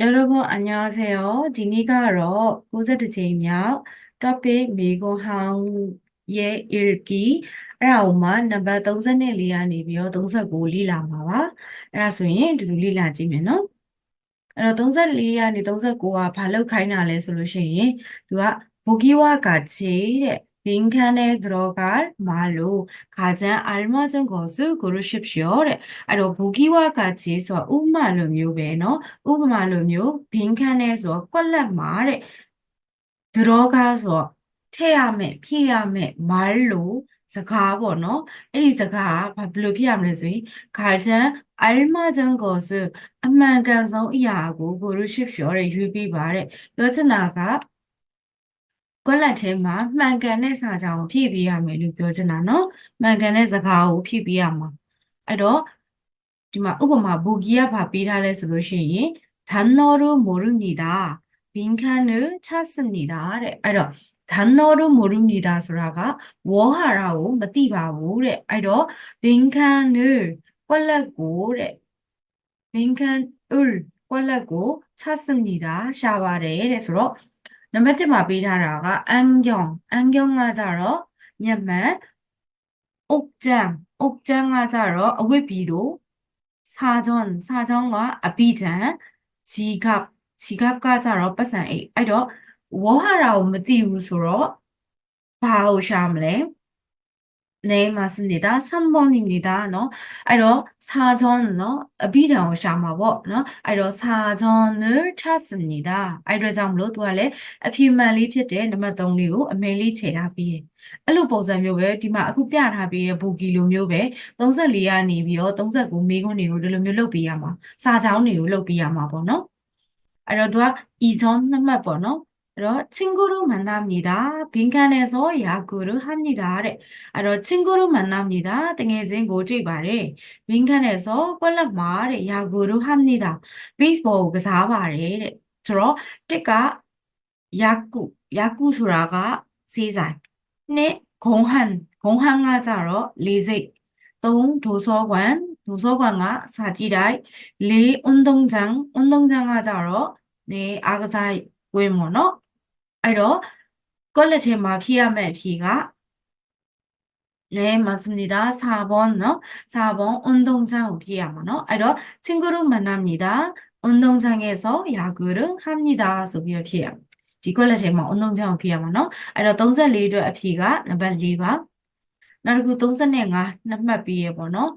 여러분, 안녕하세요. 디니가러 92제이며 카페 미고항의 읽기 အဲ့ဒါဥမာနံပါတ်34ကနေပြီးတော့39လေ့လာမှာပါအဲ့ဒါဆိုရင်ဒီလိုလေ့လာကြည့်မယ်နော်အဲ့တော့34ကနေ39ကဘာလောက်ခိုင်းတာလဲဆိုလို့ရှိရင်သူက보기와같이တဲ့ 빈칸의 들어갈 말로 가장 알맞은 것을 고르십시 오. 아로 보기와 같이 해서 우말로묘 배너 우말로묘 빈칸에서 꼴란 말에 들어가서 태야매 피야매 말로 စကားပေါ့နော်အဲ့ဒီစကားကဘယ်လိုဖြစ်ရမလဲဆိုရင်ခါချန်အလမချန်ကိုစအမှန်ကန်ဆုံးအရာကိုကိုရုရှစ်ပြောတဲ့ရွေးပြပါတဲ့ပြောချင်တာက ကွက်လက်ထဲမှာမှန်ကန်တဲ့စာကြောင်းကိုဖြည့်ပေးရမယ်လို့ပြောချင်တာနော်မှန်ကန်တဲ့စကားကိုဖြည့်ပေးရမှာအဲ့တော့ဒီမှာဥပမာဘူဂီကဘာပေးထားလဲဆိုလို့ရှိရင်단어를모릅니다 빈칸을찾습니다တဲ့အဲ့တော့단어를모릅니다ဆိုတာကဝေါဟာရကိုမသိပါဘူးတဲ့အဲ့တော့빈칸을ကွက်လက်ကိုတဲ့빈칸을ကွက်လက်ကို찾습니다ရှာပါတယ်တဲ့ဆိုတော့ နံပါတ်1မှာပေးထားတာကအန်ဂျောင်အန်ဂျောင်ကကြတော့မြန်မာအုတ်ကျန်အုတ်ကျန်ကကြတော့အဝတ်ပြီးတို့စာချွန်စာချွန်ကအပိဒံဂျီကပ်ဂျီကပ်ကကြတော့ပတ်စံအိတ်အဲ့တော့ဝေါ်ဟာရာကိုမသိဘူးဆိုတော့ဘာကိုရှာမလဲ 네, 맞습니다. 3번입니다. 너. 아이로 사전 너 비랑 샤마 뭐. 너. 아이로 사전을 찾습니다. 아이로 잠로 도할래. 피말리 ဖြစ်တဲ့နံပါတ်3လေးကိုအမေလေးခြေထားပြီးအဲ့လိုပုံစံမျိုးပဲဒီမှာအခုပြထားပြီးတဲ့ဘူကီလိုမျိုးပဲ34ကနေပြီးတော့39မေးခွန်းတွေကိုဒီလိုမျိုးလုပ်ပေးရမှာစာချောင်းတွေကိုလုပ်ပေးရမှာပေါ့နော်အဲ့တော့သူက e ချောင်းနှစ်မှတ်ပေါ့နော် 그래서 친구로 만납니다. 빈칸에서 야구를 합니다. 래. 그래서 친구로 만납니다. 등에진 고지 말에 빈칸에서 꼴락 말에 야구를 합니다. 베이스볼 그 사발에 들어 때가 야구 야구 수라가 세살 네 공한 공항하자로 리제 동 도서관 도서관과 사지라이 리 운동장 운동장 하자로 네 아그사이 외모노 အဲ့တော့ college ထဲမှာဖြည့်ရမယ့်အဖြေက네 맞습니다. 4번 နော် 4번 운동장ဖြည့်ရမှာနော်အဲ့တော့ 친구를 만납니다. 운동장에서 야구를 합니다. ဆိုပြီးတော့ဖြည့်ရမှာဒီ college ထဲမှာ 운동장 ကိုဖြည့်ရမှာနော်အဲ့တော့34အတွက်အဖြေကနံပါတ်4ပါနောက်တစ်ခု35နှစ်မှတ်ပြီးရပေါ့နော်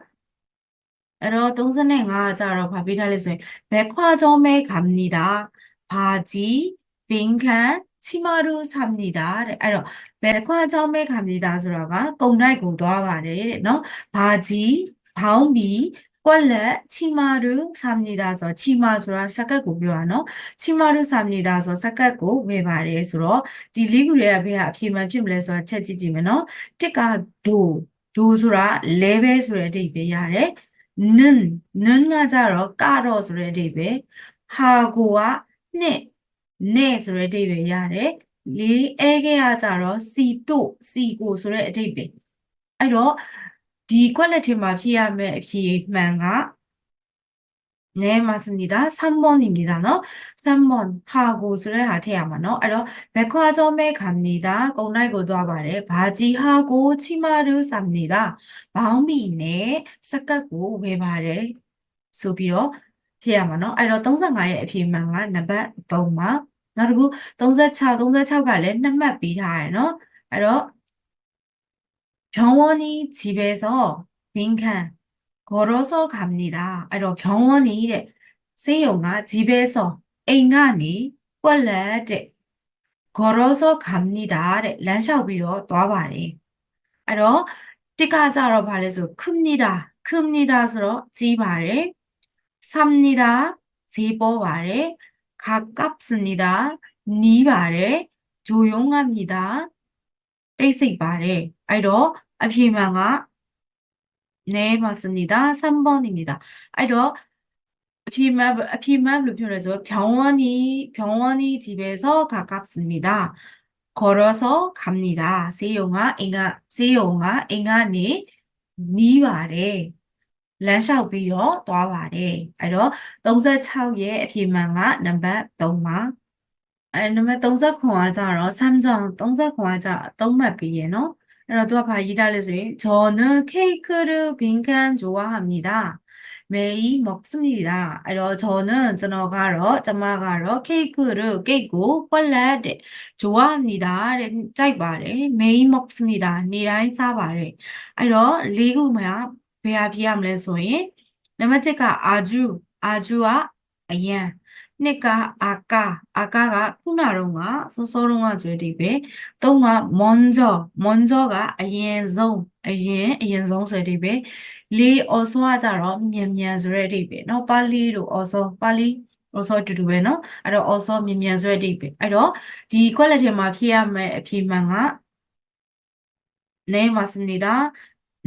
အဲ့တော့35ကကြတော့ဗာပေးထားလဲဆိုရင်백화점에 갑니다. 바지, 빈칸, 치마로 삽니 다. 아니 요. 백화점에 갑니 다. 소라가 공날 고도와 래. 너 바 지, 바운 비, 원래 치마를 삽니다서 치마수라 시작하고 묘하노 치마를 삽니다서 시작하고 왜 말해서 딜리브리아 배야 피만 피면서 채지지면어 티가 도 도수라 레벨 수레 대비 야래 는 는가 자러 까러 수레 대비 하고와 네 နန်နန်ကကြတော့ကတော့ဆိုတဲ့အဓိပ္ပာယ်ဟာကိုကနှစ်နဲ့ဆိုတဲ့အဓိပ္ပာယ်ရတယ်လေးအဲခဲ့ရကြတော့စီတို့စီကိုဆိုတဲ့အဓိပ္ပာယ်အဲ့တော့ဒီ quality မှာဖြစ်ရမယ့်အဖြေမှန်က네 맞습니다. 3번입니다. 너 3번 하고 소리 하태야만 너. 알어 백화점에 갑니다. 공나이고 도와바래. 바지하고 치마를 삽니다. 마음이 네 삭가고 왜 말해? 소비로 ဖြစ်ရမှာเนาะအဲ့တော့35ရဲ့အဖြေမှန်ကနံပါတ်3ပါ နောက်တစ်ခု36 36ကလည်းနှစ်မှတ်ပြီးထားရယ်နော်အဲ့တော့병원이집에서빈칸걸어서갑니다အဲ့တော့병원이တဲ့ဆေးရုံက집에서အိမ်ကနေကွက်လက်တဲ့걸어서갑니다တဲ့လမ်းလျှောက်ပြီးတော့သွားပါတယ်အဲ့တော့တစ်ကကြတော့ဗာလဲဆို큽니다 큽니다ဆိုတော့ကြီးပါတယ်삽니다ဈေးပေါ်ပါတယ် 가깝습니다. 네 니 발에 조용합니다. 떼색 발에 아이러 아피망아 네 맞습니다. 3번입니다. 아이러 피마피마로 표현해서 병원이 병원이 집에서 가깝습니다. 걸어서 갑니다. 세용아 앵아 세용아 앵아니 네 니 발에 လမ်းလျှောက်ပြီးတော့သွားပါတယ်အဲ့တော့36ရဲ့အဖြေမှန်ကနံပါတ်3ပါအဲနံပါတ်39ကကြတော့ Samsung 39ကကြတော့သုံးမှတ်ပြီးရယ်နော်အဲ့တော့သူကဘာရေးထားလဲဆိုရင်저는 케이크를 빈칸 좋아합니다. 매일 먹습니다. အဲ့တော့저는ကျွန်တော်ကတော့ကျမကတော့ 케이크를 케이크 콜라데 좋아합니다. တဲ့ကြိုက်ပါတယ်. 매일 먹습니다. နေ့တိုင်းစားပါတယ်. အဲ့တော့လေးခုမှာ ဘယ်ဟာဖြစ်ရမလဲဆိုရင်နံပါတ်1ကအာဂျူအာဂျူကအယံနှစ်ကအာကာအာကာကခုနတုန်းကစောစောတုန်းကကျွေးဒီပဲသုံးကမွန်ဇောမွန်ဇောကအရင်ဆုံးအရင်အရင်ဆုံးဆိုဒီပဲလေးအော်စောကကြတော့မြန်မြန်ဆိုတဲ့အဓိပ္ပာယ်เนาะပါဠိလိုအော်စောပါဠိအော်စောတူတူပဲเนาะအဲ့တော့အော်စောမြန်မြန်ဆိုတဲ့အဓိပ္ပာယ်အဲ့တော့ဒီ quality မှာဖြစ်ရမယ့်အဖြစ်မှန်က name မှာစနေတာ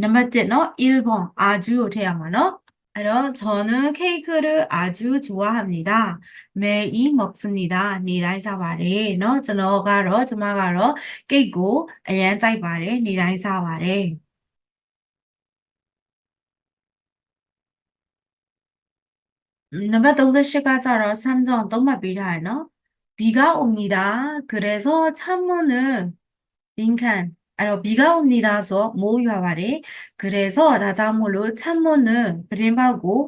다. 넘버 1 เนาะ 1번 아주ကိုထည့်ရမှာเนาะအဲ့တော့ 저는 케이크를 아주 좋아합니다. 매일 먹습니다. နေ့တိုင်းစားပါတယ်เนาะကျွန်တော်ကတော့ကျမကတော့ကိတ်ကိုအရန်ကြိုက်ပါတယ်နေ့တိုင်းစားပါတယ်နံပါတ်38ကကြတော့ Samsung သုံးမှတ်ပေးထားရယ်เนาะ 비가 옵니다. 그래서 창문을 빈칸 အဲ့တော့ 비가 옵니다 ဆိုမိုးရွာပါတယ် 그래서 ဒါကြောင့်မို့လို့ 창문을 ပတင်းပေါက်ကို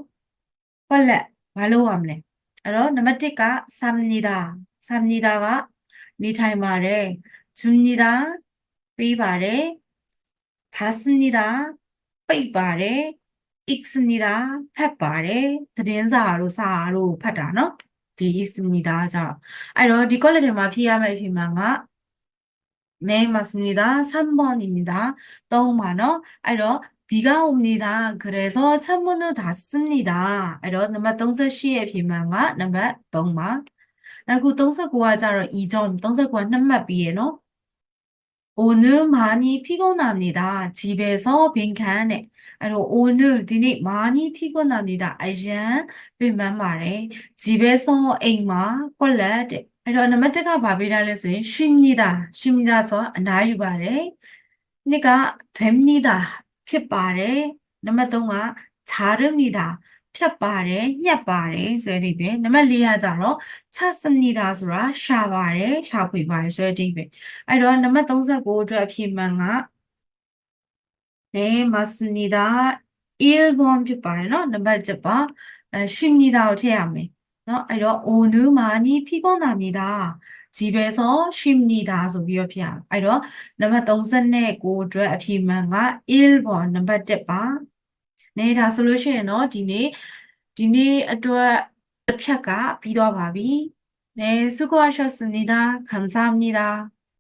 ပက်လက်ဘာလို့ရမလဲအဲ့တော့နံပါတ်1က 삽니다 삽니다 ကနေထိုင်ပါတယ် 줍니다 ပေးပါတယ် 닫습니다 ပိတ်ပါတယ် 읽습니다 ဖတ်ပါတယ်သတင်းစာတို့စာတို့ဖတ်တာเนาะဒီ 읽습니다 ကြတော့အဲ့တော့ဒီ college ထဲမှာဖြည့်ရမယ့်အဖြစ်မှန်က 네, 맞습니다. 3번입니다. 3번, 어? 알어, 비가 옵니다. 그래서 창문을 닫습니다. 알어, 넘버 동사 시의 비만과 넘버 동마. 그리고 동사 구하자로 2점, 동사 구하 한마 비에노. 오늘 많이 피곤합니다. 집에서 빈칸에. 오늘 디니 많이 피곤합니다. 아이젠, 빈만 말해. 집에서 앵마, 꼴레, အဲ့တော့နံပါတ်1ကဘာပေးထားလဲဆိုရင်ရှိမိတာရှိမိတာဆိုတာအနားယူပါတယ်နှစ်ကဒွေမိတာဖြစ်ပါတယ်နံပါတ်3ကခြားရမိတာဖြတ်ပါတယ်ညက်ပါတယ်ဆိုတဲ့ဒီပဲနံပါတ်4ကကြတော့ခြားစမိတာဆိုတာရှာပါတယ်ရှာဖွေပါတယ်ဆိုတဲ့ဒီပဲအဲ့တော့နံပါတ်39အတွက်အဖြစ်မှန်ကနေမစမိတာ ilbom ဖြစ်ပါတယ်เนาะနံပါတ်7ပါအဲရှိမိတာကိုထည့်ရမယ် နော်အဲ့တော့ 오늘 많이 피곤합니다. 집에서 쉽니다 ဆိုပြီးတော့ဖြစ်ရအောင်အဲ့တော့နံပါတ်39အတွက်အဖြေမှန်က1번နံပါတ်1ပါ။နေဒါဆိုလို့ရှိရင်တော့ဒီနေ့ဒီနေ့အတွက်တစ်ဖြတ်ကပြီးသွားပါပြီ။네 수고하셨습니다. 감사합니다.